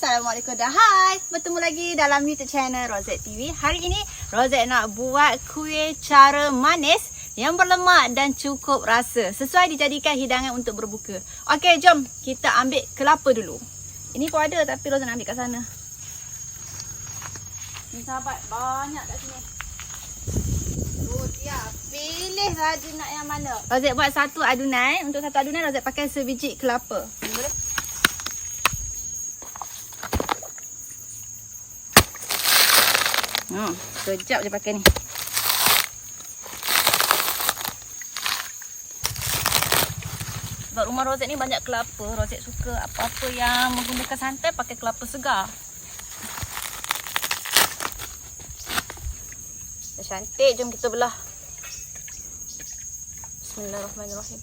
Assalamualaikum dan hai. Bertemu lagi dalam YouTube channel Rosette TV Hari ini Rosette nak buat kuih cara manis Yang berlemak dan cukup rasa Sesuai dijadikan hidangan untuk berbuka. Okey jom kita ambil kelapa dulu. Ini pun ada tapi Rosette nak ambil kat sana. Ni sahabat banyak kat sini. Oh pilih saja nak yang mana. Rosette buat satu adunan Untuk satu adunan Rosette pakai sebiji kelapa. Boleh? Hmm, kejap je pakai ni. Sebab rumah Rosette ni banyak kelapa. Rosette suka apa-apa yang menggunakan santan pakai kelapa segar. Dah cantik. Jom kita belah. Bismillahirrahmanirrahim.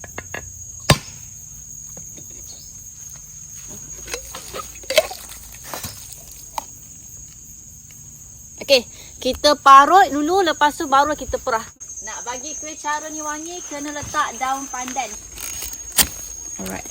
Okey, kita parut dulu lepas tu baru kita perah. Nak bagi kuih cara ni wangi kena letak daun pandan. Alright.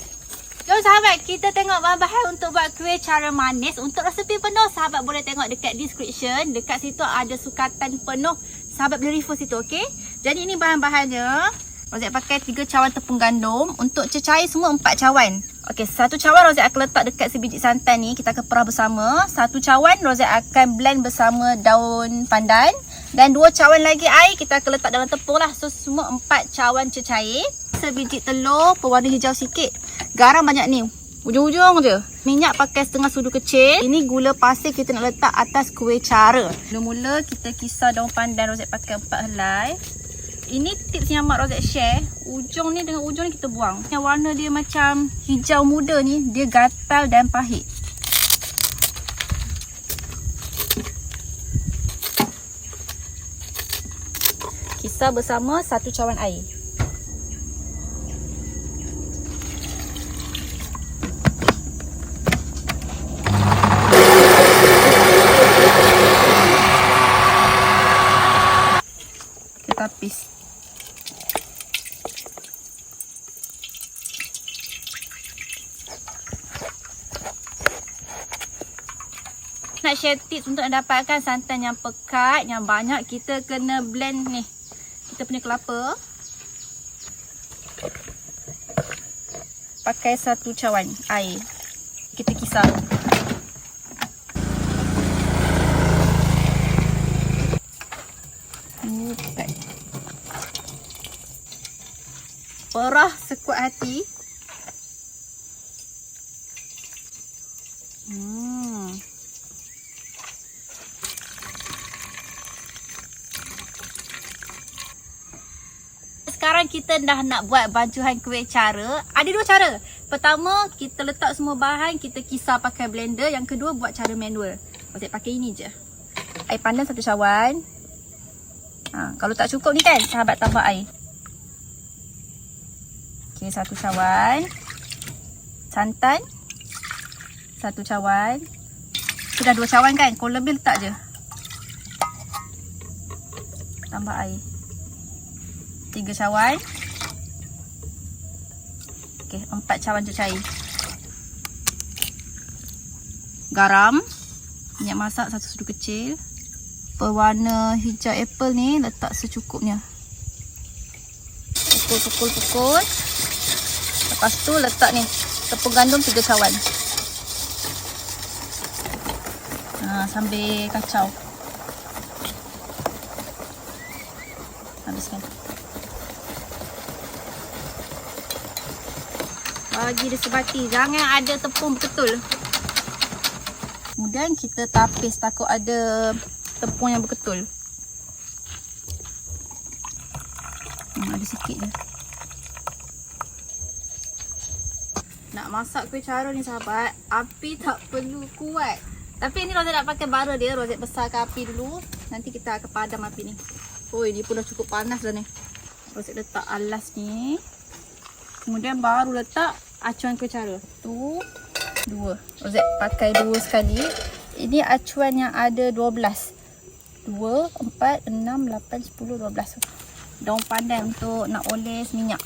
Jom sahabat, kita tengok bahan-bahan untuk buat kuih cara manis. Untuk resepi penuh, sahabat boleh tengok dekat description. Dekat situ ada sukatan penuh. Sahabat boleh refer situ, okey? Jadi ini bahan-bahannya. Rozek pakai 3 cawan tepung gandum. Untuk cecair semua 4 cawan. Okey, satu cawan Rozek akan letak dekat sebiji santan ni. Kita akan perah bersama. Satu cawan Rozek akan blend bersama daun pandan. Dan dua cawan lagi air kita akan letak dalam tepung lah. So, semua 4 cawan cecair. Sebiji telur berwarna hijau sikit. Garam banyak ni. Ujung-ujung je. Minyak pakai setengah sudu kecil. Ini gula pasir kita nak letak atas kuih cara. Mula-mula kita kisar daun pandan Rozek pakai 4 helai. Ini tips yang Mak Rozet share. Ujung ni dengan ujung ni kita buang. Yang warna dia macam hijau muda ni, dia gatal dan pahit. Kisar bersama satu cawan air. Tapis. Nak share tips untuk mendapatkan santan yang pekat, yang banyak, kita kena blend ni. Kita punya kelapa. Pakai satu cawan air. Kita kisar. Perah sekuat hati. Hmm. Sekarang kita dah nak buat bajuhan kuih cara. Ada dua cara. Pertama, kita letak semua bahan, kita kisar pakai blender. Yang kedua, buat cara manual. Maksud pakai ini je. Air pandan satu cawan. Ha, kalau tak cukup ni kan, sahabat tambah air. Okey, satu cawan. Santan. Satu cawan. Sudah dua cawan kan? Kalau lebih letak je. Tambah air. Tiga cawan. Okey, empat cawan cecair. Garam. Minyak masak satu sudu kecil. Berwarna hijau apple ni letak secukupnya. Pukul, pukul, pukul. Lepas tu letak ni tepung gandum tiga cawan. Ha, sambil kacau. Bagi dia sebati. Jangan ada tepung betul. Kemudian kita tapis takut ada tepung yang berketul. Hmm, ada sikit je. Nak masak kuih cara ni sahabat, api tak perlu kuat. Tapi ni Rozet nak pakai bara dia, Rozet besarkan api dulu. Nanti kita akan padam api ni. Oi, dia pun dah cukup panas dah ni. Rozet letak alas ni. Kemudian baru letak acuan kuih cara. Tu, dua. Rozet pakai dua sekali. Ini acuan yang ada 12. 2, 4, 6, 8, 10, 12. Daun pandan untuk nak oles minyak.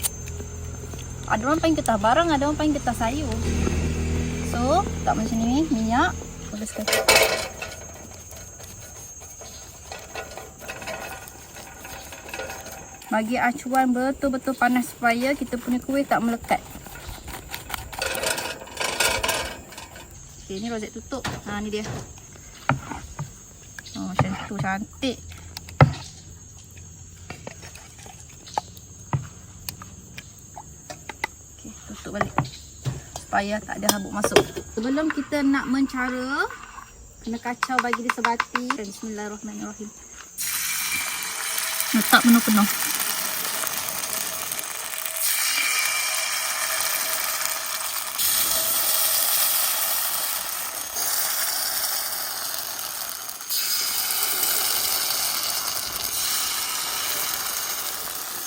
Ada orang panggil getah barang, ada orang panggil getah sayur. So, tak macam ni, minyak. habiskan. Bagi acuan betul-betul panas supaya kita punya kuih tak melekat. Okey, ni rozet tutup. Ha, ni dia. Oh, macam tu cantik. Okey, tutup balik. Supaya tak ada habuk masuk. Sebelum kita nak mencara, kena kacau bagi dia sebati. Bismillahirrahmanirrahim. Letak penuh-penuh.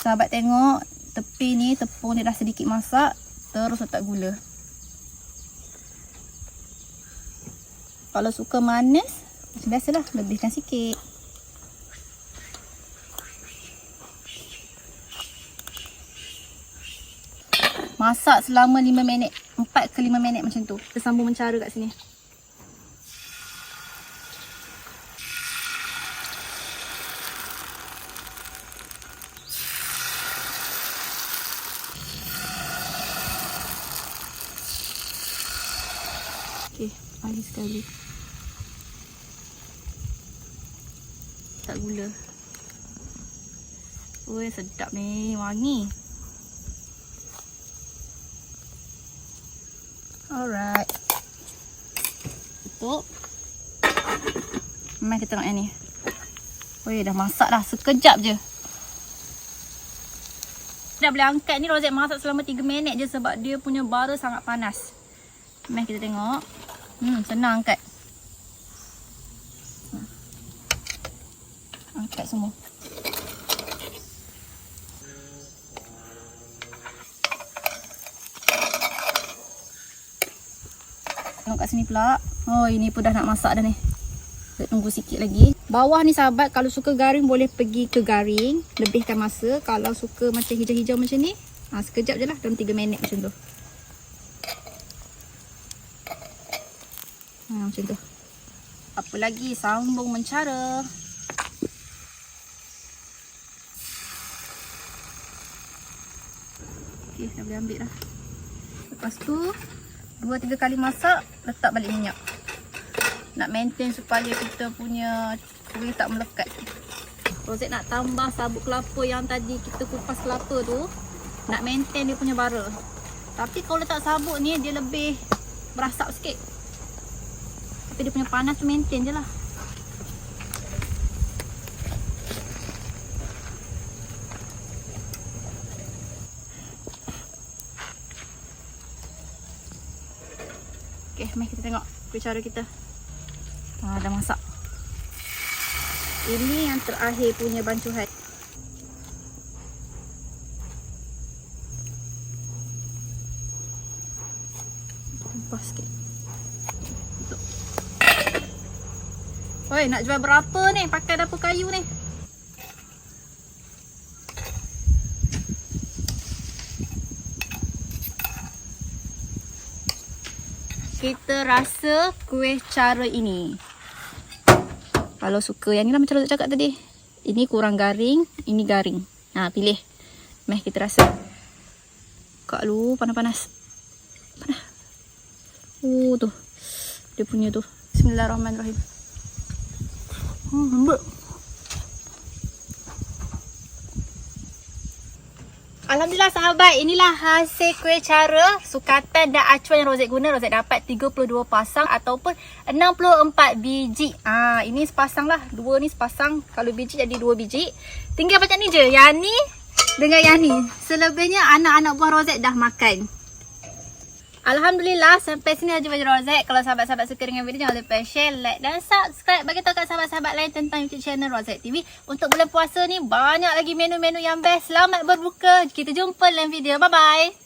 Sahabat tengok tepi ni tepung dia dah sedikit masak. Terus letak gula. Kalau suka manis, macam biasalah lebihkan sikit. Masak selama 5 minit. 4 ke 5 minit macam tu. Kita sambung mencara kat sini. Okey, mari sekali. Tak gula. Oi, sedap ni, wangi. Alright. Tutup. Mari kita yang ni. Oi, dah masak dah. Sekejap je. Dah boleh angkat ni rozet masak selama 3 minit je sebab dia punya bara sangat panas. Mari kita tengok. Hmm, senang angkat. Hmm. Angkat semua. Tengok kat sini pula. Oh, ini pun dah nak masak dah ni. Kita tunggu sikit lagi. Bawah ni sahabat, kalau suka garing boleh pergi ke garing. Lebihkan masa. Kalau suka macam hijau-hijau macam ni, ha, sekejap je lah. Dalam 3 minit macam tu. Ha, macam tu. Apa lagi? Sambung mencara. Okey, dah boleh ambil dah. Lepas tu, dua tiga kali masak, letak balik minyak. Nak maintain supaya kita punya kuih tak melekat. Rozet nak tambah sabut kelapa yang tadi kita kupas kelapa tu. Nak maintain dia punya bara. Tapi kalau letak sabut ni, dia lebih berasap sikit. Tapi dia punya panas tu maintain je lah. Okay, mari kita tengok cara kita. Ha, dah masak. Ini yang terakhir punya bancuhan. Tumpah sikit. Oi, nak jual berapa ni pakai dapur kayu ni? Kita rasa kuih cara ini. Kalau suka yang ni lah macam Rozak cakap tadi. Ini kurang garing, ini garing. Ha, pilih. Meh kita rasa. Kak lu panas-panas. Panas. Oh tu. Dia punya tu. Bismillahirrahmanirrahim. Alhamdulillah sahabat, inilah hasil kuih cara sukatan dan acuan yang Rozet guna. Rozet dapat 32 pasang ataupun 64 biji. Ah, ini sepasang lah. Dua ni sepasang. Kalau biji jadi dua biji. Tinggal macam ni je. Yang ni dengan yang ni. Selebihnya anak-anak buah Rozet dah makan. Alhamdulillah sampai sini aja baju Rozet. Kalau sahabat-sahabat suka dengan video jangan lupa share, like dan subscribe. Bagi tahu kat sahabat-sahabat lain tentang YouTube channel Rozet TV. Untuk bulan puasa ni banyak lagi menu-menu yang best. Selamat berbuka. Kita jumpa dalam video. Bye bye.